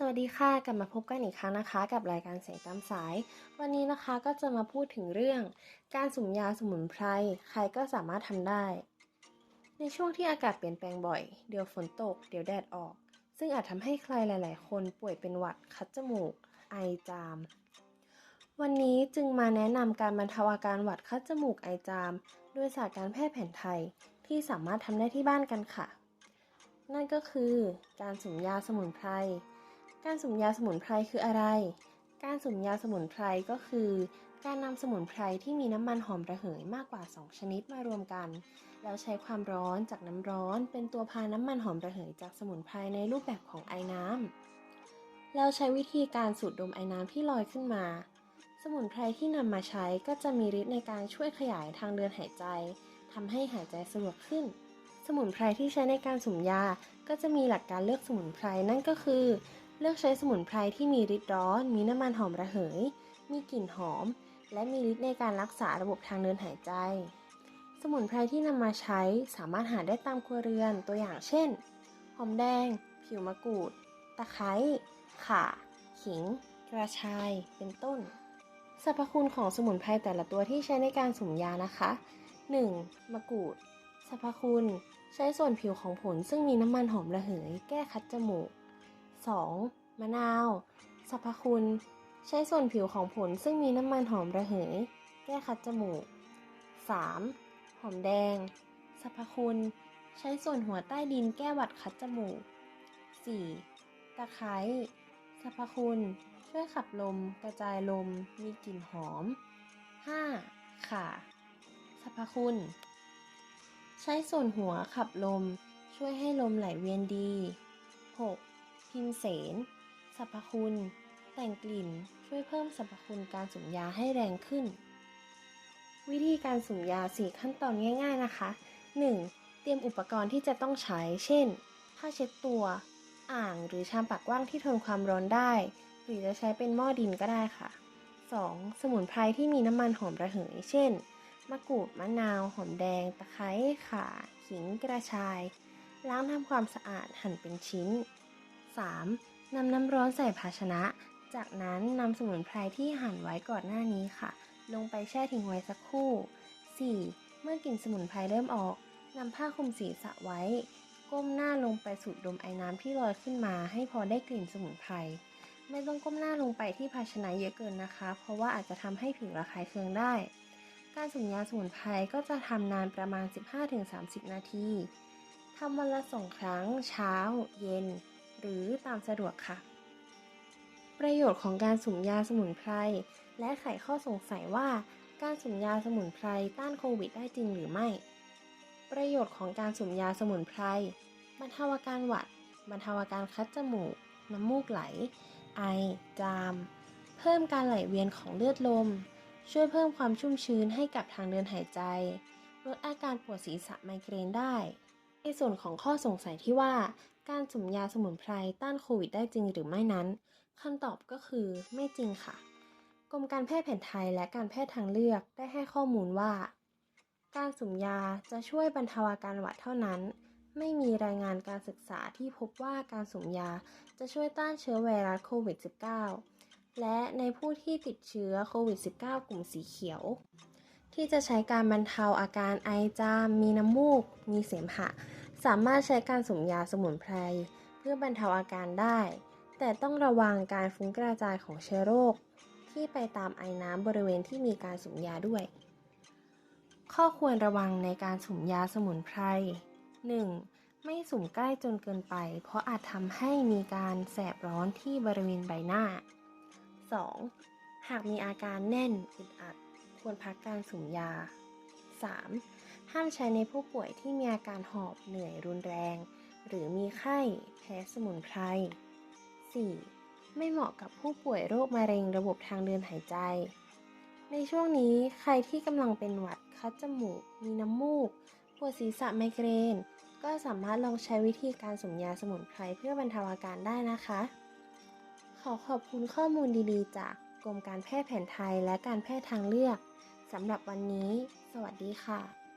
สวัสดีค่ะกลับมาพบกันอีกครั้งนะคะ กับรายการเสียงตามสาย วันนี้นะคะก็จะมาพูดถึงเรื่อง การสุ่มยาสมุนไพรใครก็สามารถทำได้ ในช่วงที่อากาศเปลี่ยนแปลงบ่อย เดี๋ยวฝนตก เดี๋ยวแดดออก ซึ่งอาจทำให้ใครหลาย ๆ คนป่วยเป็นหวัดคัดจมูก ไอจาม วันนี้จึงมาแนะนำการบรรเทาอาการหวัดคัดจมูกไอจามด้วยศาสตร์การแพทย์แผนไทยที่สามารถทำได้ที่บ้านกันค่ะ นั่นก็คือการสุ่มยาสมุนไพร การสุ่มยาสมุนไพรคืออะไร การสุ่มยาสมุนไพรก็คือ การนำสมุนไพรที่มีน้ำมันหอมระเหยมากกว่า 2 ชนิดมารวมกัน แล้วใช้ความร้อนจากน้ำร้อน เป็นตัวพาน้ำมันหอมระเหยจากสมุนไพรในรูปแบบของไอน้ำแล้วใช้วิธีการสูดดมไอน้ำที่ลอยขึ้นมา สมุนไพรที่นำมาใช้ก็จะมีฤทธิ์ในการช่วยขยายทางเดินหายใจทำให้หายใจสะดวกขึ้น สมุนไพรที่ใช้ในการสุ่มยาก็จะมีหลักการเลือกสมุนไพรนั่นก็คือ เลือกใช้สมุนไพรที่มีฤทธิ์ร้อน มีน้ำมันหอมระเหย มีกลิ่นหอม และมีฤทธิ์ในการรักษาระบบทางเดินหายใจ สมุนไพรที่นำมาใช้สามารถหาได้ตามครัวเรือนตัวอย่างเช่น หอมแดง ผิวมะกรูด ตะไคร้ข่า ขิง กระชาย เป็นต้น สรรพคุณของสมุนไพรแต่ละตัวที่ใช้ในการสุมยานะคะ 1. มะกรูด สรรพคุณ ใช้ส่วนผิวของผลซึ่งมีน้ำมันหอมระเหย แก้คัดจมูก 2. มะนาว สรรพคุณ ใช้ส่วนผิวของผลซึ่งมีน้ำมันหอมระเหย แก้คัดจมูก 3. หอมแดง สรรพคุณ ใช้ส่วนหัวใต้ดินแก้หวัดคัดจมูก 4. ตะไคร้ สรรพคุณ ช่วยขับลม กระจายลม มีกลิ่นหอม 5. ข่า สรรพคุณ ใช้ส่วนหัวขับลม ช่วยให้ลมไหลเวียนดี 6. พิมเสนสรรพคุณ แต่งกลิ่นช่วยเพิ่มสรรพคุณการสุ่มยาให้แรงขึ้น วิธีการสุ่มยา 4 ขั้นตอนง่าย ๆนะคะ 1. เตรียมอุปกรณ์ที่จะต้องใช้ เช่นผ้าเช็ดตัว อ่างหรือชามปากว้างที่ทนความร้อนได้ หรือจะใช้เป็นหม้อดินก็ได้ค่ะ 2. สมุนไพรที่มีน้ำมันหอมระเหย เช่น มะกรูด มะนาว หอมแดง ตะไคร้ ข่า ขิง กระชาย ล้างทำความสะอาดหั่นเป็นชิ้น 3. นำน้ำร้อนใส่ภาชนะ จากนั้นนำสมุนไพรที่หั่นไว้ก่อนหน้านี้ค่ะ ลงไปแช่ทิ้งไว้สักครู่ 4. เมื่อกลิ่นสมุนไพรเริ่มออกนำผ้าคลุมศีรษะไว้ ก้มหน้าลงไปสูดดมไอ้น้ำที่ลอยขึ้นมา ให้พอได้กลิ่นสมุนไพรไม่ต้องก้มหน้าลงไปที่ภาชนะเยอะเกินนะคะ เพราะว่าอาจจะทำให้ผิวระคายเคืองได้ การสุ่มยาสมุนไพรก็จะทำนานประมาณ 15-30 นาทีทำวันละสองครั้ง เช้า เย็น หรือตามสะดวกค่ะ ประโยชน์ของการสุ่มยาสมุนไพร และไขข้อสงสัยว่าการสุ่มยาสมุนไพรต้านโควิดได้จริงหรือไม่ ประโยชน์ของการสุ่มยาสมุนไพรบรรเทาอาการหวัดบรรเทาอาการคัดจมูก น้ำมูกไหล ไอ จาม เพิ่มการไหลเวียนของเลือดลม ช่วยเพิ่มความชุ่มชื้นให้กับทางเดินหายใจ ลดอาการปวดศีรษะไมเกรนได้ ในส่วนของข้อสงสัยที่ว่า การสุ่มยาสมุนไพรต้านโควิดได้จริงหรือไม่นั้นคำตอบก็คือไม่จริงค่ะ กรมการแพทย์แผนไทยและการแพทย์ทางเลือกได้ให้ข้อมูลว่า การสุ่มยาจะช่วยบรรเทาอาการหวัดเท่านั้น ไม่มีรายงานการศึกษาที่พบว่าการสุ่มยาจะช่วยต้านเชื้อไวรัสโควิด -19 และในผู้ที่ติดเชื้อโควิด -19 กลุ่มสีเขียว ที่จะใช้การบรรเทาอาการไอจาม มีน้ำมูก มีเสมหะ สามารถใช้การสุ่มยาสมุนไพร เพื่อบรรเทาอาการได้ แต่ต้องระวังการฟุ้งกระจายของเชื้อโรค ที่ไปตามไอน้ำบริเวณที่มีการสุ่มยาด้วย ข้อควรระวังในการสุ่มยาสมุนไพร 1. ไม่สุ่มใกล้จนเกินไป เพราะอาจทำให้มีการแสบร้อนที่บริเวณใบหน้า 2. หากมีอาการแน่นอึดอัด ควรพักการสุมยา 3. ห้ามใช้ในผู้ป่วยที่มีอาการหอบเหนื่อยรุนแรง หรือมีไข้ แพ้สมุนไพร 4. ไม่เหมาะกับผู้ป่วยโรคมะเร็งระบบทางเดินหายใจ ในช่วงนี้ใครที่กำลังเป็นหวัด คัดจมูก มีน้ำมูก ปวดศีรษะไมเกรน ก็สามารถลองใช้วิธีการสุ่มยาสมุนไพรเพื่อบรรเทาอาการได้นะคะ ขอขอบคุณข้อมูลดีๆ จากกรมการแพทย์แผนไทยและการแพทย์ทางเลือกสำหรับวันนี้ สวัสดีค่ะ